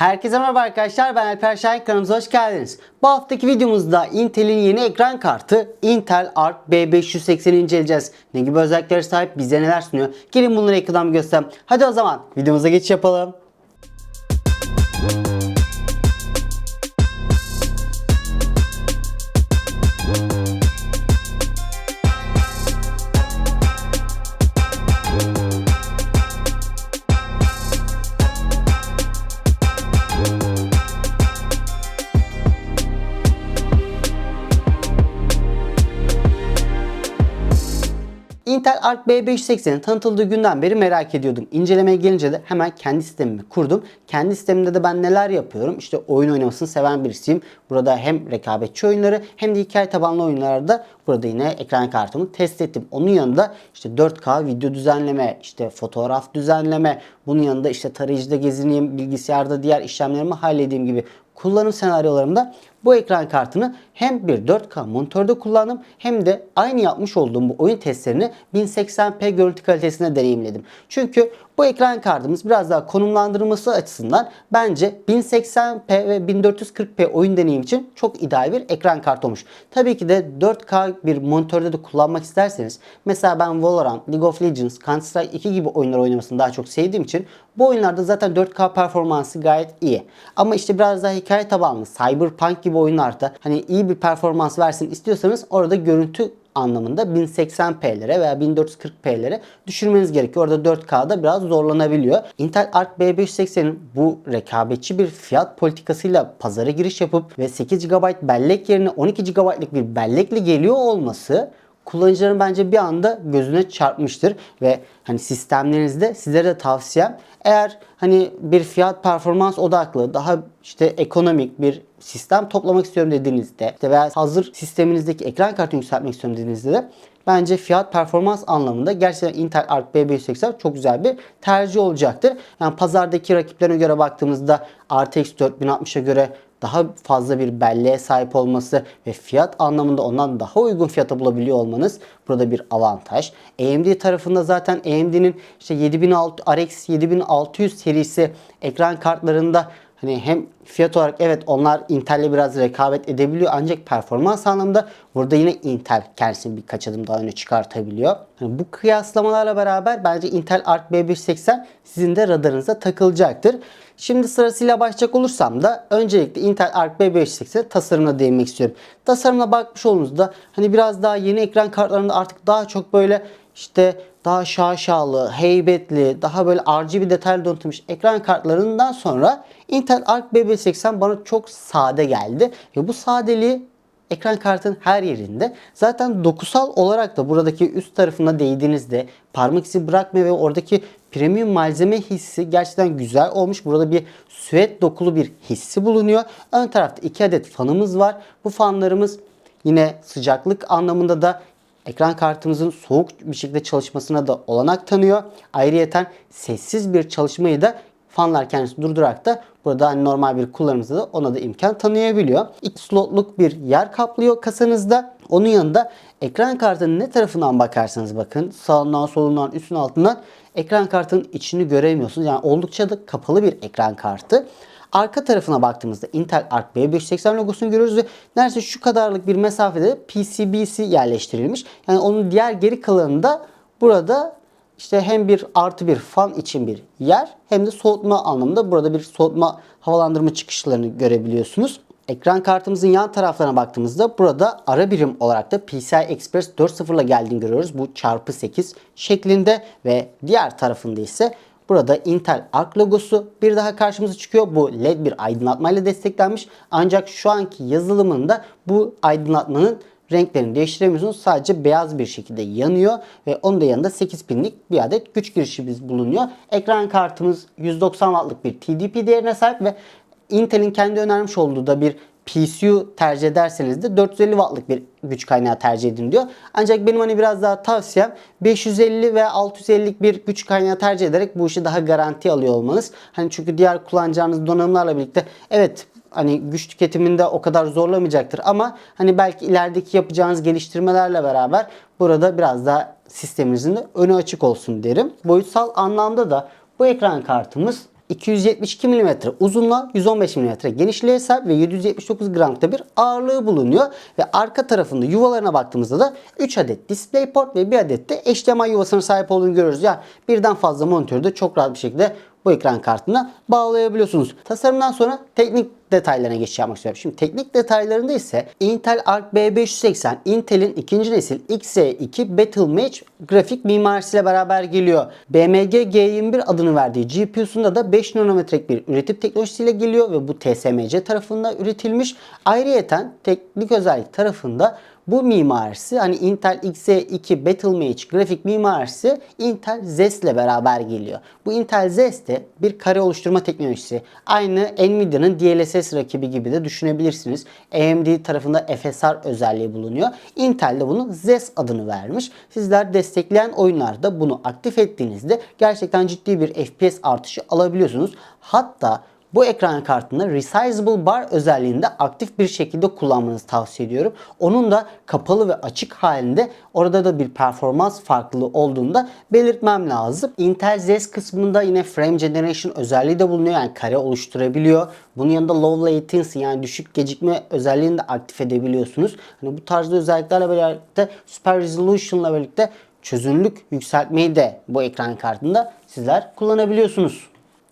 Herkese merhaba arkadaşlar ben Alper Şahin kanalımıza hoş geldiniz. Bu haftaki videomuzda Intel'in yeni ekran kartı Intel Arc B580'i inceleyeceğiz. Ne gibi özelliklere sahip bize neler sunuyor? Gelin bunları ekrandan bir göstereyim. Hadi o zaman videomuza geçiş yapalım. Arc B580'in tanıtıldığı günden beri merak ediyordum. İncelemeye gelince de hemen kendi sistemimi kurdum. Kendi sistemimde de ben neler yapıyorum? İşte oyun oynamasını seven birisiyim. Burada hem rekabetçi oyunları hem de hikaye tabanlı oyunlarda burada yine ekran kartımı test ettim. Onun yanında işte 4K video düzenleme, işte fotoğraf düzenleme, bunun yanında işte tarayıcıda gezineyim, bilgisayarda diğer işlemlerimi halledeyim gibi kullanım senaryolarımda bu ekran kartını hem bir 4K monitörde kullandım hem de aynı yapmış olduğum bu oyun testlerini 1080p görüntü kalitesinde deneyimledim. Çünkü bu ekran kartımız biraz daha konumlandırılması açısından bence 1080p ve 1440p oyun deneyim için çok ideal bir ekran kartı olmuş. Tabii ki de 4K bir monitörde de kullanmak isterseniz mesela ben Valorant, League of Legends, Counter Strike 2 gibi oyunlar oynamasını daha çok sevdiğim için bu oyunlarda zaten 4K performansı gayet iyi. Ama işte biraz daha hikaye tabanlı Cyberpunk gibi oyunlarda hani iyi bir performans versin istiyorsanız orada görüntü anlamında 1080p'lere veya 1440p'lere düşürmeniz gerekiyor. Orada 4K'da biraz zorlanabiliyor. Intel Arc B580'in bu rekabetçi bir fiyat politikasıyla pazara giriş yapıp ve 8 GB bellek yerine 12 GB'lık bir bellekle geliyor olması kullanıcıların bence bir anda gözüne çarpmıştır ve hani sistemlerinizde sizlere de tavsiyem eğer hani bir fiyat performans odaklı daha işte ekonomik bir sistem toplamak istiyorum dediğinizde işte veya hazır sisteminizdeki ekran kartını yükseltmek istiyorum dediğinizde de bence fiyat performans anlamında gerçekten Intel Arc B580 çok güzel bir tercih olacaktır. Yani pazardaki rakiplerine göre baktığımızda RTX 4060'a göre daha fazla bir belleğe sahip olması ve fiyat anlamında ondan daha uygun fiyata bulabiliyor olmanız burada bir avantaj. AMD tarafında zaten AMD'nin işte 7600 RX 7600 serisi ekran kartlarında Hani hem fiyat olarak evet onlar Intel'le biraz rekabet edebiliyor ancak performans anlamında burada yine Intel kendisini birkaç adım daha öne çıkartabiliyor. Hani bu kıyaslamalarla beraber bence Intel Arc B580 sizin de radarınıza takılacaktır. Şimdi sırasıyla başlayacak olursam da öncelikle Intel Arc B580 tasarımına değinmek istiyorum. Tasarımına bakmış olduğunuzda hani biraz daha yeni ekran kartlarında artık daha çok böyle işte daha şaşalı, heybetli, daha böyle RGB detaylı donatılmış ekran kartlarından sonra Intel Arc B580 bana çok sade geldi. Ve bu sadeliği ekran kartın her yerinde. Zaten dokusal olarak da buradaki üst tarafına değdiğinizde parmak izi bırakmıyor ve oradaki premium malzeme hissi gerçekten güzel olmuş. Burada bir süet dokulu bir hissi bulunuyor. Ön tarafta iki adet fanımız var. Bu fanlarımız yine sıcaklık anlamında da ekran kartımızın soğuk bir şekilde çalışmasına da olanak tanıyor. Ayrıyeten sessiz bir çalışmayı da fanlar kendisi durdurarak da burada hani normal bir kullanımızda da ona da imkan tanıyabiliyor. İki slotluk bir yer kaplıyor kasanızda. Onun yanında ekran kartının ne tarafından bakarsanız bakın sağından solundan üstün altından ekran kartının içini göremiyorsunuz. Yani oldukça da kapalı bir ekran kartı. Arka tarafına baktığımızda Intel Arc B580 logosunu görüyoruz ve neredeyse şu kadarlık bir mesafede PCB'si yerleştirilmiş. Yani onun diğer geri kalanında burada işte hem bir artı bir fan için bir yer hem de soğutma anlamında burada bir soğutma havalandırma çıkışlarını görebiliyorsunuz. Ekran kartımızın yan taraflarına baktığımızda burada ara birim olarak da PCI Express 4.0 ile geldiğini görüyoruz. Bu çarpı 8 şeklinde ve diğer tarafında ise Burada Intel Arc logosu bir daha karşımıza çıkıyor. Bu LED bir aydınlatmayla desteklenmiş. Ancak şu anki yazılımında bu aydınlatmanın renklerini değiştiremiyorsunuz. Sadece beyaz bir şekilde yanıyor ve onun da yanında 8 pinlik bir adet güç girişimiz bulunuyor. Ekran kartımız 190 wattlık bir TDP değerine sahip ve Intel'in kendi önermiş olduğu da bir PCU tercih ederseniz de 450 wattlık bir güç kaynağı tercih edin diyor. Ancak benim hani biraz daha tavsiyem 550 ve 650'lik bir güç kaynağı tercih ederek bu işi daha garanti alıyor olmanız. Hani çünkü diğer kullanacağınız donanımlarla birlikte evet hani güç tüketiminde o kadar zorlamayacaktır ama hani belki ilerideki yapacağınız geliştirmelerle beraber burada biraz daha sisteminizin de önü açık olsun derim. Boyutsal anlamda da bu ekran kartımız 272 mm uzunluğa 115 mm genişliğe sahip ve 779 gramda bir ağırlığı bulunuyor. Ve arka tarafında yuvalarına baktığımızda da 3 adet DisplayPort ve 1 adet de HDMI yuvasına sahip olduğunu görüyoruz. Yani birden fazla monitörü de çok rahat bir şekilde bu ekran kartına bağlayabiliyorsunuz. Tasarımdan sonra teknik detaylarına geçiş istiyorum. Şimdi teknik detaylarında ise Intel Arc B580 Intel'in ikinci nesil Xe2 Battle Match grafik mimarisiyle beraber geliyor. BMG G21 adını verdiği GPU'sunda da 5 nanometrelik bir üretim teknolojisiyle geliyor ve bu TSMC tarafından üretilmiş. Ayrıyeten teknik özellik tarafında bu mimarisi hani Intel Xe2 Battlematch grafik mimarisi Intel Zest ile beraber geliyor. Bu Intel Zest de bir kare oluşturma teknolojisi. Aynı Nvidia'nın DLSS rakibi gibi de düşünebilirsiniz. AMD tarafında FSR özelliği bulunuyor. Intel de bunun Zest adını vermiş. Sizler destekleyen oyunlarda bunu aktif ettiğinizde gerçekten ciddi bir FPS artışı alabiliyorsunuz. Hatta bu ekran kartını Resizable Bar özelliğinde aktif bir şekilde kullanmanızı tavsiye ediyorum. Onun da kapalı ve açık halinde orada da bir performans farklılığı olduğunda belirtmem lazım. Intel Zest kısmında yine Frame Generation özelliği de bulunuyor. Yani kare oluşturabiliyor. Bunun yanında low latency yani düşük gecikme özelliğini de aktif edebiliyorsunuz. Hani bu tarzda özelliklerle birlikte Super Resolution ile birlikte çözünürlük yükseltmeyi de bu ekran kartında sizler kullanabiliyorsunuz.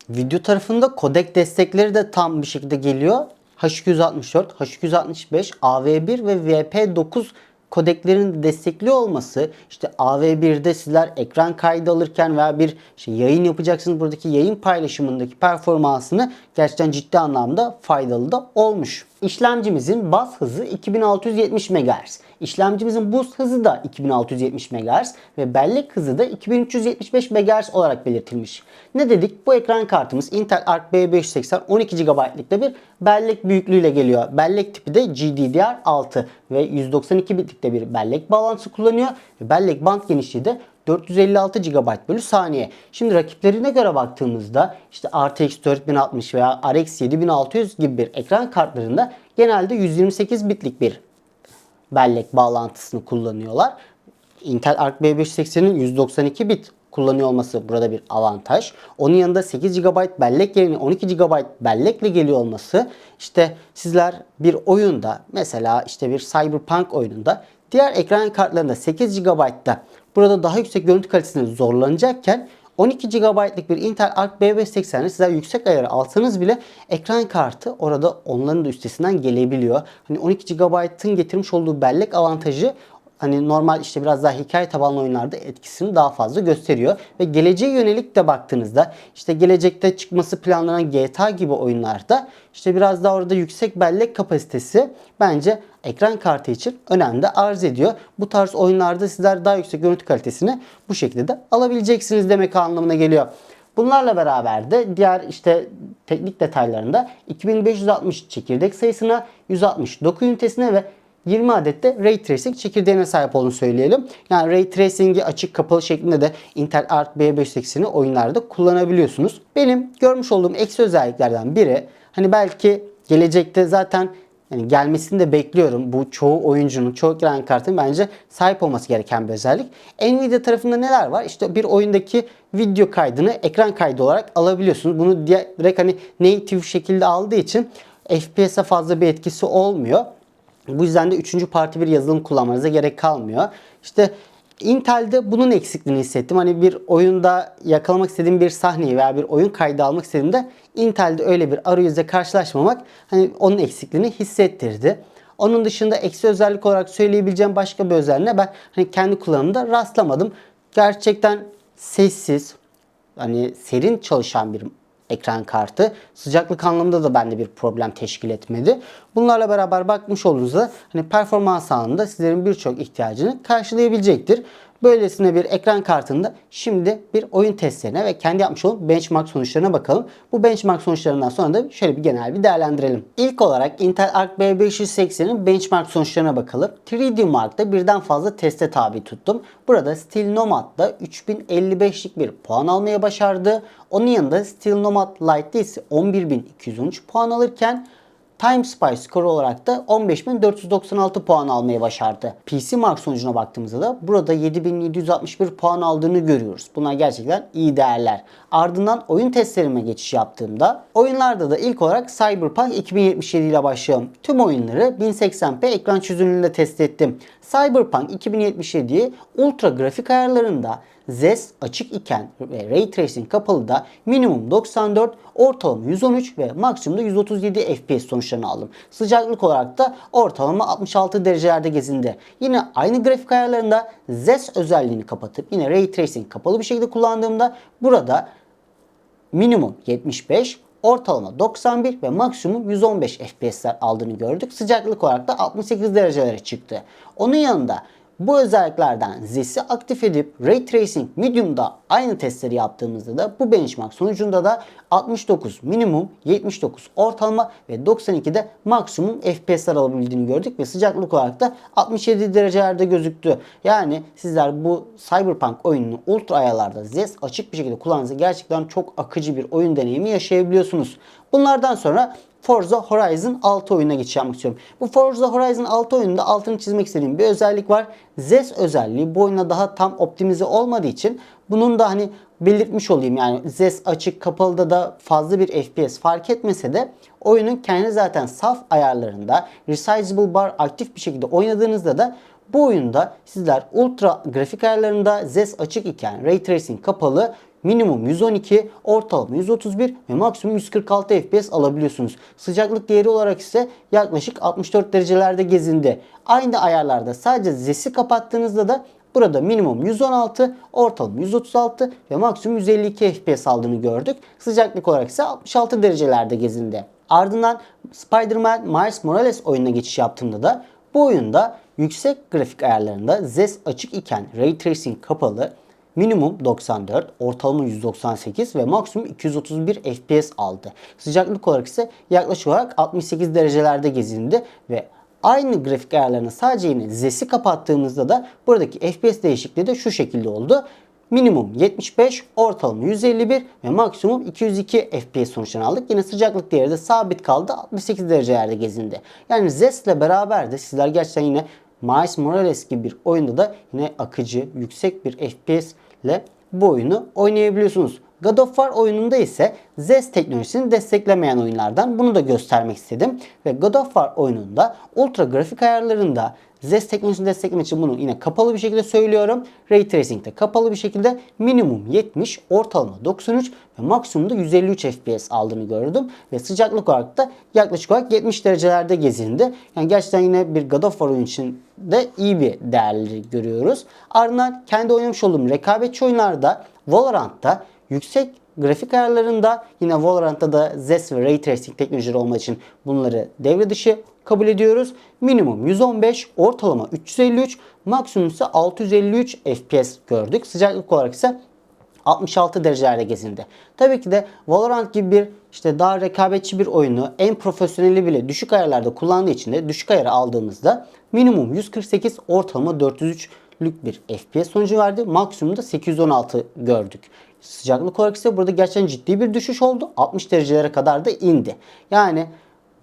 Video tarafında kodek destekleri de tam bir şekilde geliyor. H264, H265, AV1 ve VP9 kodeklerin destekli olması işte AV1'de sizler ekran kaydı alırken veya bir şey yayın yapacaksınız buradaki yayın paylaşımındaki performansını gerçekten ciddi anlamda faydalı da olmuş. İşlemcimizin bas hızı 2670 MHz. İşlemcimizin boost hızı da 2670 MHz ve bellek hızı da 2375 MHz olarak belirtilmiş. Ne dedik? Bu ekran kartımız Intel Arc B580 12 GB'lık bir bellek büyüklüğüyle geliyor. Bellek tipi de GDDR6 ve 192 bitlikte bir bellek bağlantısı kullanıyor. Bellek band genişliği de 456 GB bölü saniye. Şimdi rakiplerine göre baktığımızda işte RTX 4060 veya RX 7600 gibi bir ekran kartlarında genelde 128 bitlik bir bellek bağlantısını kullanıyorlar. Intel Arc B580'in 192 bit kullanıyor olması burada bir avantaj. Onun yanında 8 GB bellek yerine 12 GB bellekle geliyor olması işte sizler bir oyunda mesela işte bir Cyberpunk oyununda diğer ekran kartlarında 8 GB'da burada daha yüksek görüntü kalitesinde zorlanacakken 12 GB'lık bir Intel Arc B580'i sizler yüksek ayarı alsanız bile ekran kartı orada onların da üstesinden gelebiliyor. Hani 12 GB'ın getirmiş olduğu bellek avantajı hani normal işte biraz daha hikaye tabanlı oyunlarda etkisini daha fazla gösteriyor. Ve geleceğe yönelik de baktığınızda işte gelecekte çıkması planlanan GTA gibi oyunlarda işte biraz daha orada yüksek bellek kapasitesi bence ekran kartı için önemli arz ediyor. Bu tarz oyunlarda sizler daha yüksek görüntü kalitesini bu şekilde de alabileceksiniz demek anlamına geliyor. Bunlarla beraber de diğer işte teknik detaylarında 2560 çekirdek sayısına, 160 doku ünitesine ve 20 adet de Ray Tracing çekirdeğine sahip olduğunu söyleyelim. Yani Ray Tracing'i açık kapalı şeklinde de Intel Arc B580'i oyunlarda kullanabiliyorsunuz. Benim görmüş olduğum eksi özelliklerden biri hani belki gelecekte zaten yani gelmesini de bekliyorum. Bu çoğu oyuncunun, çoğu ekran kartının bence sahip olması gereken bir özellik. Nvidia tarafında neler var? İşte bir oyundaki video kaydını ekran kaydı olarak alabiliyorsunuz. Bunu direkt hani native şekilde aldığı için FPS'e fazla bir etkisi olmuyor. Bu yüzden de üçüncü parti bir yazılım kullanmanıza gerek kalmıyor. İşte Intel'de bunun eksikliğini hissettim. Hani bir oyunda yakalamak istediğim bir sahneyi veya bir oyun kaydı almak istediğimde Intel'de öyle bir arayüzle karşılaşmamak hani onun eksikliğini hissettirdi. Onun dışında eksi özellik olarak söyleyebileceğim başka bir özelliğine ben hani kendi kullanımda rastlamadım. Gerçekten sessiz, hani serin çalışan bir ekran kartı. Sıcaklık anlamında da bende bir problem teşkil etmedi. Bunlarla beraber bakmış olduğunuzda hani performans anlamında sizlerin birçok ihtiyacını karşılayabilecektir. Böylesine bir ekran kartında şimdi bir oyun testlerine ve kendi yapmış olduğum benchmark sonuçlarına bakalım. Bu benchmark sonuçlarından sonra da şöyle bir genel bir değerlendirelim. İlk olarak Intel Arc B580'in benchmark sonuçlarına bakalım. 3D Mark'ta birden fazla teste tabi tuttum. Burada Steel Nomad'da 3055'lik bir puan almaya başardı. Onun yanında Steel Nomad Lite'de ise 11213 puan alırken Time Spy skoru olarak da 15.496 puan almayı başardı. PC Mark sonucuna baktığımızda da burada 7761 puan aldığını görüyoruz. Bunlar gerçekten iyi değerler. Ardından oyun testlerime geçiş yaptığımda oyunlarda da ilk olarak Cyberpunk 2077 ile başlayalım. Tüm oyunları 1080p ekran çözünürlüğünde test ettim. Cyberpunk 2077'yi ultra grafik ayarlarında ZES açık iken ve Ray Tracing kapalı da minimum 94, ortalama 113 ve maksimumda 137 FPS sonuçlarını aldım. Sıcaklık olarak da ortalama 66 derecelerde gezindi. Yine aynı grafik ayarlarında ZES özelliğini kapatıp yine Ray Tracing kapalı bir şekilde kullandığımda burada minimum 75, ortalama 91 ve maksimum 115 FPS'ler aldığını gördük. Sıcaklık olarak da 68 derecelere çıktı. Onun yanında bu özelliklerden ZES'i aktif edip Ray Tracing Medium'da aynı testleri yaptığımızda da bu benchmark sonucunda da 69 minimum, 79 ortalama ve 92'de maksimum FPS'ler alabildiğini gördük ve sıcaklık olarak da 67 derecelerde gözüktü. Yani sizler bu Cyberpunk oyununu ultra ayarlarda ZES açık bir şekilde kullandığınızda gerçekten çok akıcı bir oyun deneyimi yaşayabiliyorsunuz. Bunlardan sonra Forza Horizon 6 oyununa geçiş yapmak istiyorum. Bu Forza Horizon 6 oyununda altını çizmek istediğim bir özellik var. ZES özelliği bu oyuna daha tam optimize olmadığı için bunun da hani belirtmiş olayım. Yani ZES açık kapalıda da fazla bir FPS fark etmese de oyunun kendi zaten saf ayarlarında Resizable Bar aktif bir şekilde oynadığınızda da bu oyunda sizler ultra grafik ayarlarında ZES açık iken Ray Tracing kapalı minimum 112, ortalama 131 ve maksimum 146 FPS alabiliyorsunuz. Sıcaklık değeri olarak ise yaklaşık 64 derecelerde gezindi. Aynı ayarlarda sadece ZES'i kapattığınızda da Burada minimum 116, ortalama 136 ve maksimum 152 FPS aldığını gördük. Sıcaklık olarak ise 66 derecelerde gezindi. Ardından Spider-Man Miles Morales oyununa geçiş yaptığımda da bu oyunda yüksek grafik ayarlarında ZES açık iken Ray Tracing kapalı minimum 94, ortalama 198 ve maksimum 231 FPS aldı. Sıcaklık olarak ise yaklaşık olarak 68 derecelerde gezindi ve aynı grafik ayarlarını sadece yine ZES'i kapattığımızda da buradaki FPS değişikliği de şu şekilde oldu. Minimum 75, ortalama 151 ve maksimum 202 FPS sonuçlarını aldık. Yine sıcaklık değeri de sabit kaldı. 68 derecelerde gezindi. Yani ZES ile beraber de sizler gerçekten yine Miles Morales gibi bir oyunda da yine akıcı, yüksek bir FPS ile bu oyunu oynayabiliyorsunuz. God of War oyununda ise ZES teknolojisini desteklemeyen oyunlardan bunu da göstermek istedim. Ve God of War oyununda ultra grafik ayarlarında ZES teknolojisini desteklemek için bunu yine kapalı bir şekilde söylüyorum. Ray Tracing'de kapalı bir şekilde minimum 70, ortalama 93 ve maksimumda 153 FPS aldığını gördüm. Ve sıcaklık olarak da yaklaşık olarak 70 derecelerde gezindi. Yani gerçekten yine bir God of War oyun için de iyi bir değerleri görüyoruz. Ardından kendi oynamış olduğum rekabetçi oyunlarda Valorant'ta yüksek grafik ayarlarında yine Valorant'ta da ZES ve Ray Tracing teknolojileri olmak için bunları devre dışı kabul ediyoruz. Minimum 115, ortalama 353, maksimum ise 653 FPS gördük. Sıcaklık olarak ise 66 derecelerde gezindi. Tabii ki de Valorant gibi bir işte daha rekabetçi bir oyunu en profesyoneli bile düşük ayarlarda kullandığı için de düşük ayarı aldığımızda minimum 148 ortalama 403'lük bir FPS sonucu verdi. Maksimumda 816 gördük. Sıcaklık olarak ise burada gerçekten ciddi bir düşüş oldu. 60 derecelere kadar da indi. Yani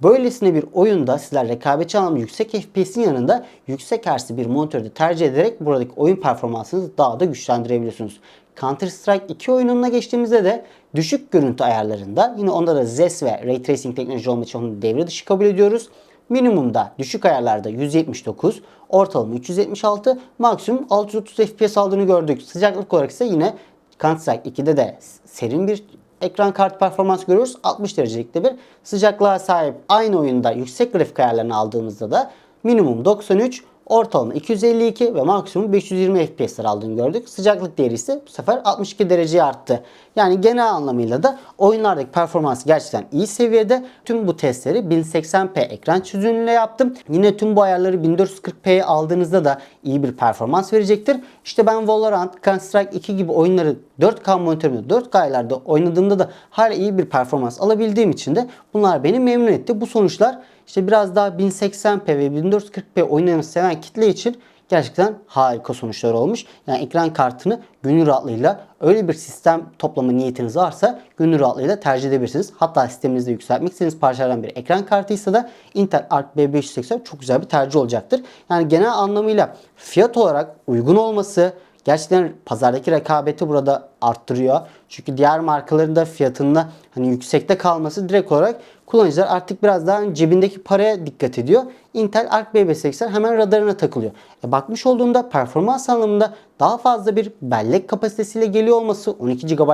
Böylesine bir oyunda sizler rekabetçi anlamda yüksek FPS'in yanında yüksek hertzli bir monitörü tercih ederek buradaki oyun performansınızı daha da güçlendirebiliyorsunuz. Counter Strike 2 oyununa geçtiğimizde de düşük görüntü ayarlarında yine onda da ZES ve Ray Tracing teknoloji olmak için onu devre dışı kabul ediyoruz. Minimumda düşük ayarlarda 179, ortalama 376, maksimum 630 FPS aldığını gördük. Sıcaklık olarak ise yine Counter Strike 2'de de serin bir ekran kart performans görüyoruz. 60 derecelikte bir sıcaklığa sahip aynı oyunda yüksek grafik ayarlarını aldığımızda da minimum 93, ortalama 252 ve maksimum 520 FPS'ler aldığını gördük. Sıcaklık değeri ise bu sefer 62 dereceye arttı. Yani genel anlamıyla da oyunlardaki performans gerçekten iyi seviyede. Tüm bu testleri 1080p ekran çözünürlüğüyle yaptım. Yine tüm bu ayarları 1440p'ye aldığınızda da iyi bir performans verecektir. İşte ben Valorant, Counter Strike 2 gibi oyunları 4K monitörümde 4K ayarlarda oynadığımda da hala iyi bir performans alabildiğim için de bunlar beni memnun etti. Bu sonuçlar işte biraz daha 1080p ve 1440p oynamayı seven kitle için gerçekten harika sonuçlar olmuş. Yani ekran kartını gönül rahatlığıyla öyle bir sistem toplama niyetiniz varsa gönül rahatlığıyla tercih edebilirsiniz. Hatta sisteminizde yükseltmek istediğiniz parçalardan bir ekran kartıysa da Intel Arc B580 çok güzel bir tercih olacaktır. Yani genel anlamıyla fiyat olarak uygun olması, gerçekten pazardaki rekabeti burada arttırıyor. Çünkü diğer markaların da fiyatında hani yüksekte kalması direkt olarak kullanıcılar artık biraz daha cebindeki paraya dikkat ediyor. Intel Arc B580 hemen radarına takılıyor. E bakmış olduğumda performans anlamında daha fazla bir bellek kapasitesiyle geliyor olması 12 GB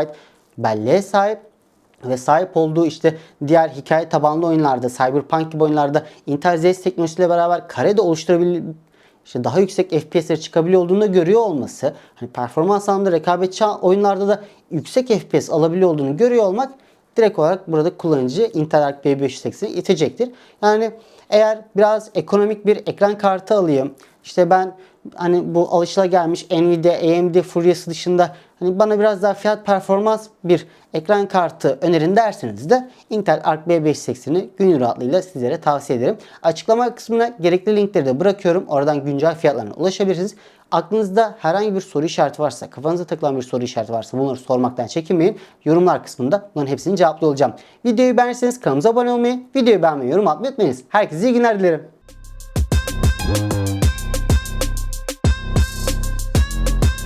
belleğe sahip ve sahip olduğu işte diğer hikaye tabanlı oyunlarda, Cyberpunk gibi oyunlarda Intel Zeiss teknolojisiyle beraber karede oluşturabilir işte daha yüksek FPS'lere çıkabiliyor olduğunu da görüyor olması, hani performans anlamında rekabetçi oyunlarda da yüksek FPS alabiliyor olduğunu görüyor olmak direkt olarak burada kullanıcı Intel Arc B580'i itecektir. Yani eğer biraz ekonomik bir ekran kartı alayım, işte ben hani bu alışılagelmiş Nvidia, AMD furyası dışında hani bana biraz daha fiyat performans bir ekran kartı önerin derseniz de Intel Arc B580'i gönül rahatlığıyla sizlere tavsiye ederim. Açıklama kısmına gerekli linkleri de bırakıyorum. Oradan güncel fiyatlarına ulaşabilirsiniz. Aklınızda herhangi bir soru işareti varsa, kafanıza takılan bir soru işareti varsa bunları sormaktan çekinmeyin. Yorumlar kısmında bunların hepsini cevaplıyor olacağım. Videoyu beğenirseniz kanalımıza abone olmayı, videoyu beğenmeyi, yorum atmayı unutmayınız. Herkese iyi günler dilerim.